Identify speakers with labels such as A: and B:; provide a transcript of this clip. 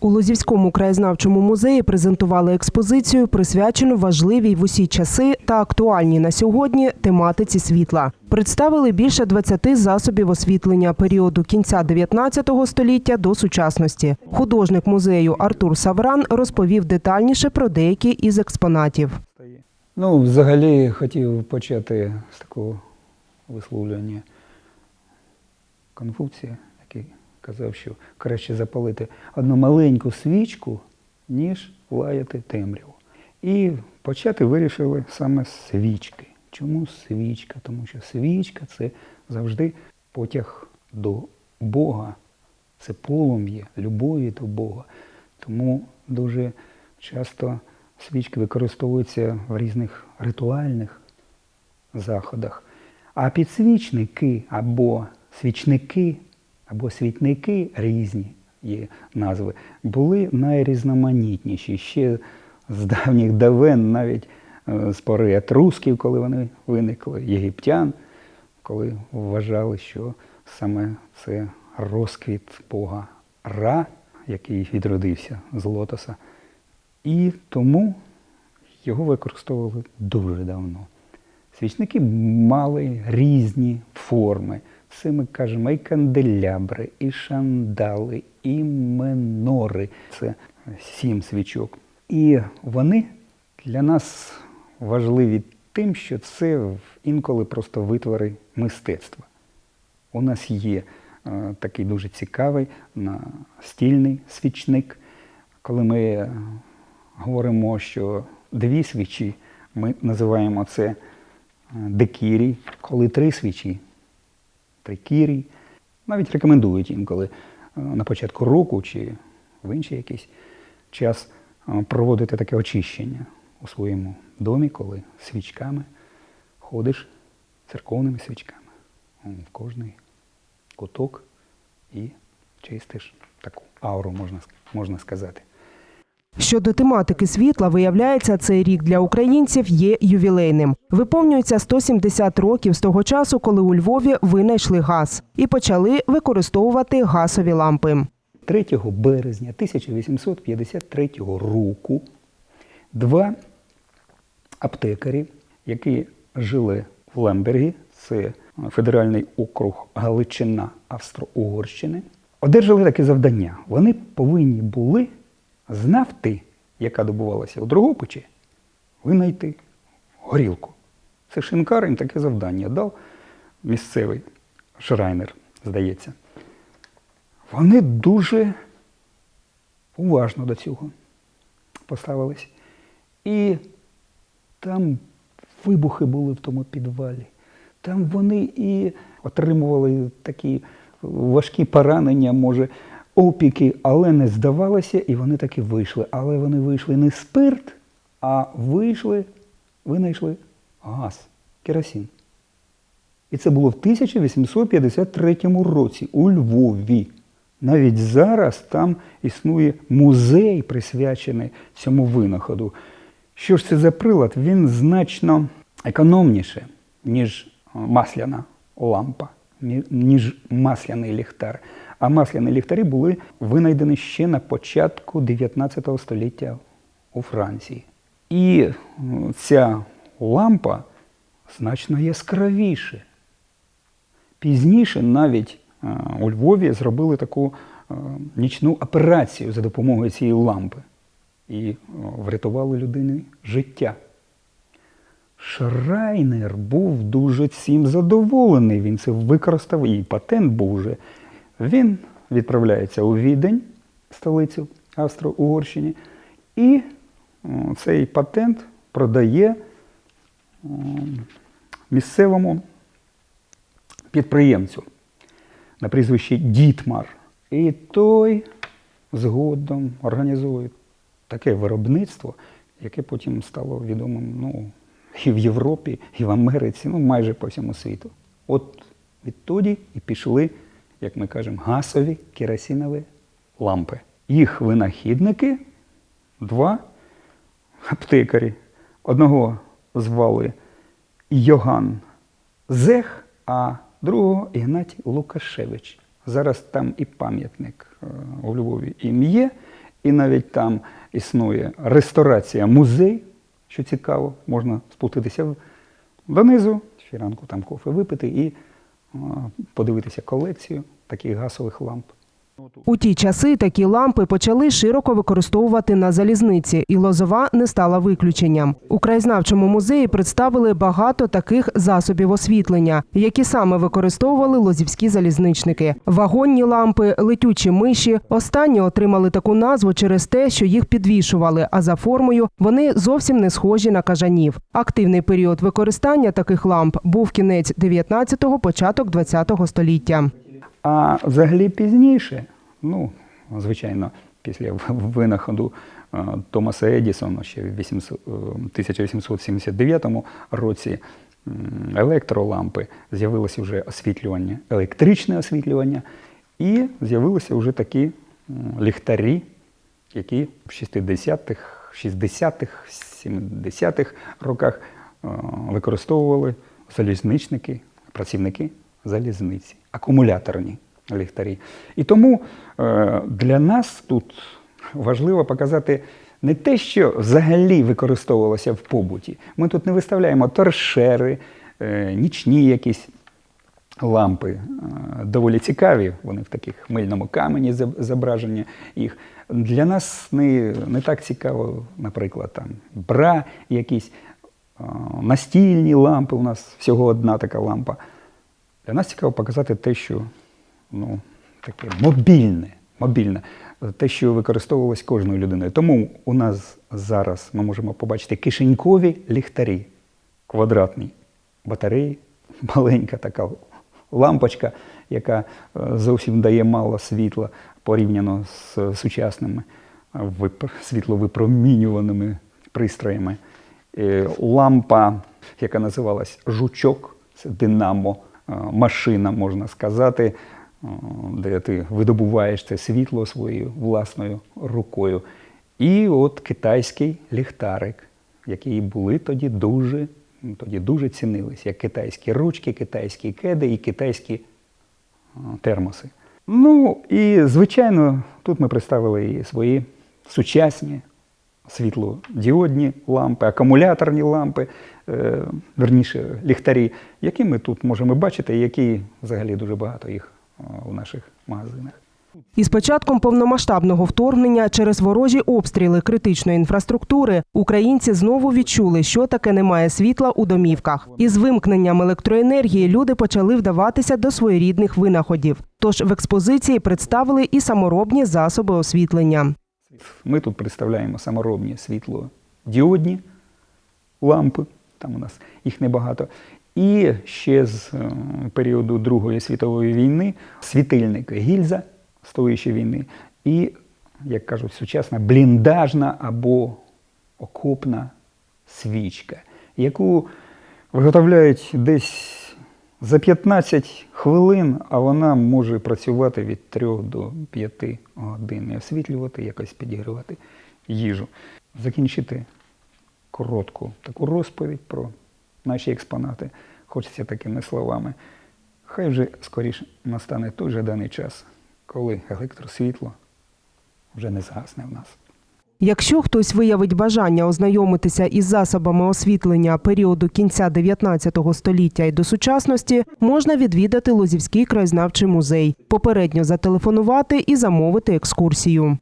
A: У Лозівському краєзнавчому музеї презентували експозицію, присвячену важливій в усі часи та актуальній на сьогодні тематиці світла. Представили більше 20 засобів освітлення періоду кінця 19 століття до сучасності. Художник музею Артур Савран розповів детальніше про деякі із експонатів.
B: Ну, взагалі хотів почати з такого висловлювання Конфуція, казав, що краще запалити одну маленьку свічку, ніж лаяти темряву. І почати вирішили саме свічки. Чому свічка? Тому що свічка це завжди потяг до Бога, це полум'я, любові до Бога. Тому дуже часто свічки використовуються в різних ритуальних заходах. А підсвічники або свічники, або світники різні є назви, були найрізноманітніші. Ще з давніх давен, навіть е, з пори етрусків, коли вони виникли, єгиптян, коли вважали, що саме це розквіт Бога Ра, який відродився з лотоса. І тому його використовували дуже давно. Свічники мали різні форми. Це ми кажемо і канделябри, і шандали, і менори. Це сім свічок. І вони для нас важливі тим, що це інколи просто витвори мистецтва. У нас є е, такий дуже цікавий настільний свічник. Коли ми говоримо, що дві свічі, ми називаємо це е, декірій, коли три свічі трикірій. Навіть рекомендують інколи е, на початку року чи в інший якийсь час е, проводити таке очищення у своєму домі, коли свічками ходиш церковними свічками в кожний куток і чистиш таку ауру, можна, можна сказати.
A: Щодо тематики світла, виявляється, цей рік для українців є ювілейним. Виповнюється 170 років з того часу, коли у Львові винайшли газ і почали використовувати газові лампи.
B: 3 березня 1853 року два аптекарі, які жили в Лембергі, це федеральний округ Галичина Австро-Угорщини, одержали таке завдання. Вони повинні були з нафти, яка добувалася у Дрогобичі, винайти горілку. Це шинкар їм таке завдання дав місцевий Шрайнер, здається. Вони дуже уважно до цього поставились. І там вибухи були в тому підвалі. Там вони і отримували такі важкі поранення, може, опіки, але не здавалося, і вони таки вийшли. Але вони вийшли не спирт, а вийшли, винайшли газ, керосин. І це було в 1853 році у Львові. Навіть зараз там існує музей, присвячений цьому винаходу. Що ж це за прилад? Він значно економніше, ніж масляна лампа, ніж масляний ліхтар. А масляні ліхтарі були винайдені ще на початку 19 століття у Франції. І ця лампа значно яскравіше. Пізніше навіть е, у Львові зробили таку е, нічну операцію за допомогою цієї лампи і е, врятували людині життя. Шрайнер був дуже цим задоволений. Він це використав, і патент був вже. Він відправляється у Відень, столицю Австро-Угорщини, і е, цей патент продає е, місцевому підприємцю на прізвище Дітмар. І той згодом організує таке виробництво, яке потім стало відомим ну, і в Європі, і в Америці, ну майже по всьому світу. От відтоді і пішли, як ми кажемо, газові керосинові лампи. Їх винахідники два аптекарі. Одного звали Йоган Зех, а другого Ігнатій Лукашевич. Зараз там і пам'ятник е, у Львові їм. І навіть там існує ресторація музей, що цікаво, можна спуститися донизу, ще ранку там кофе випити і подивитися колекцію таких газових ламп.
A: У ті часи такі лампи почали широко використовувати на залізниці, і Лозова не стала виключенням. У краєзнавчому музеї представили багато таких засобів освітлення, які саме використовували лозівські залізничники. Вагонні лампи, летючі миші. Останні отримали таку назву через те, що їх підвішували, а за формою вони зовсім не схожі на кажанів. Активний період використання таких ламп був кінець 19-го, початок 20-го століття.
B: А взагалі пізніше, ну, звичайно, після винаходу Томаса Едісона ще в 800, е, 1879 році електролампи, з'явилося вже освітлювання, електричне освітлювання, і з'явилися вже такі ліхтарі, які в 60-х, 60-х, 70-х роках використовували залізничники, працівники залізниці, акумуляторні ліхтарі. І тому е, для нас тут важливо показати не те, що взагалі використовувалося в побуті. Ми тут не виставляємо торшери, е, нічні якісь лампи е, доволі цікаві, вони в таких мильному камені зоб- зображення їх. Для нас не, не так цікаво, наприклад, там бра, якісь настільні лампи. У нас всього одна така лампа. Для нас цікаво показати те, що ну, таке мобільне, мобільне, те, що використовувалось кожною людиною. Тому у нас зараз ми можемо побачити кишенькові ліхтарі, квадратні батареї, маленька така лампочка, яка е, зовсім дає мало світла порівняно з сучасними е, світловипромінюваними пристроями. Е, Лампа, яка називалась жучок, це динамо, е, машина, можна сказати, е, де ти видобуваєш це світло своєю власною рукою. І от китайський ліхтарик, які були тоді дуже, тоді дуже цінились, як китайські ручки, китайські кеди і китайські е, термоси. Ну і звичайно, тут ми представили і свої сучасні світлодіодні лампи, акумуляторні лампи, е, верніше ліхтарі, які ми тут можемо бачити, які взагалі дуже багато їх е, у наших магазинах.
A: Із початком повномасштабного вторгнення через ворожі обстріли критичної інфраструктури українці знову відчули, що таке немає світла у домівках. Із вимкненням електроенергії люди почали вдаватися до своєрідних винаходів. Тож в експозиції представили і саморобні засоби освітлення.
B: Ми тут представляємо саморобні світлодіодні лампи, там у нас їх небагато. І ще з е, періоду Другої світової війни світильник гільза тої війни, і, як кажуть, сучасна бліндажна або окопна свічка, яку виготовляють десь за 15 хвилин, а вона може працювати від 3 до 5 годин і освітлювати, якось підігрівати їжу. Закінчити коротку таку розповідь про наші експонати. Хочеться такими словами. Хай вже скоріше настане той же даний час, коли електросвітло вже не згасне в нас.
A: Якщо хтось виявить бажання ознайомитися із засобами освітлення періоду кінця 19 століття і до сучасності, можна відвідати Лозівський краєзнавчий музей, попередньо зателефонувати і замовити екскурсію.